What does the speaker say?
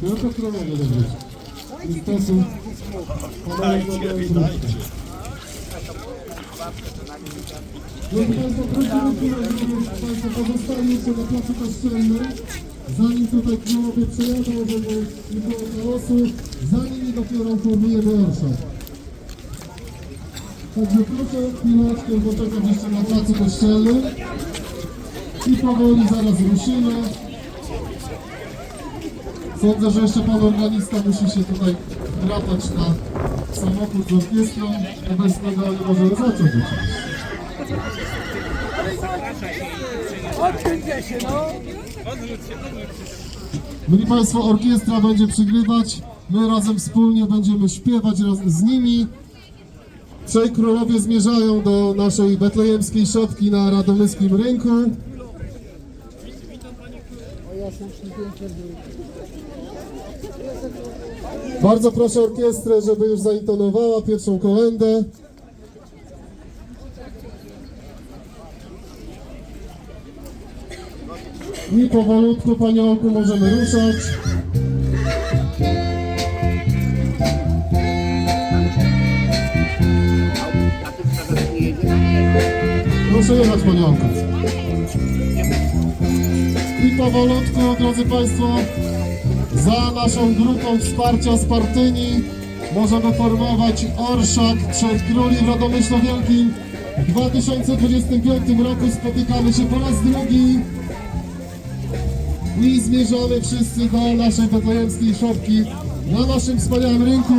Tylko królowie dobrze. Niestety. Witajcie, witajcie. Drodzy Państwo, prosimy Państwo pozostali jeszcze na placu kościelnym. Zanim tutaj królowie przejadą, żeby nie było chaosu, za nimi dopiero formujemy orszak. Także proszę chwileczkę poczekać jeszcze na placu kościelnym i powoli zaraz ruszymy. Sądzę, że jeszcze pan organista musi się tutaj wracać na samochód z orkiestrą obecnego, ale możemy zacząć się, no. Byli Państwo, orkiestra będzie przygrywać, my razem wspólnie będziemy śpiewać z nimi. Trzej królowie zmierzają do naszej betlejemskiej szopki na Radomyskim Rynku. Bardzo proszę orkiestrę, żeby już zaintonowała pierwszą kolendę. I powolutku, paniolku, możemy ruszać. Proszę jechać, paniolku. I powolutku, drodzy Państwo, za naszą grupą wsparcia z Partyni możemy formować orszak Trzech Króli w Radomyślu Wielkim. W 2025 roku spotykamy się po raz drugi i zmierzamy wszyscy do naszej betlejemskiej szopki na naszym wspaniałym rynku.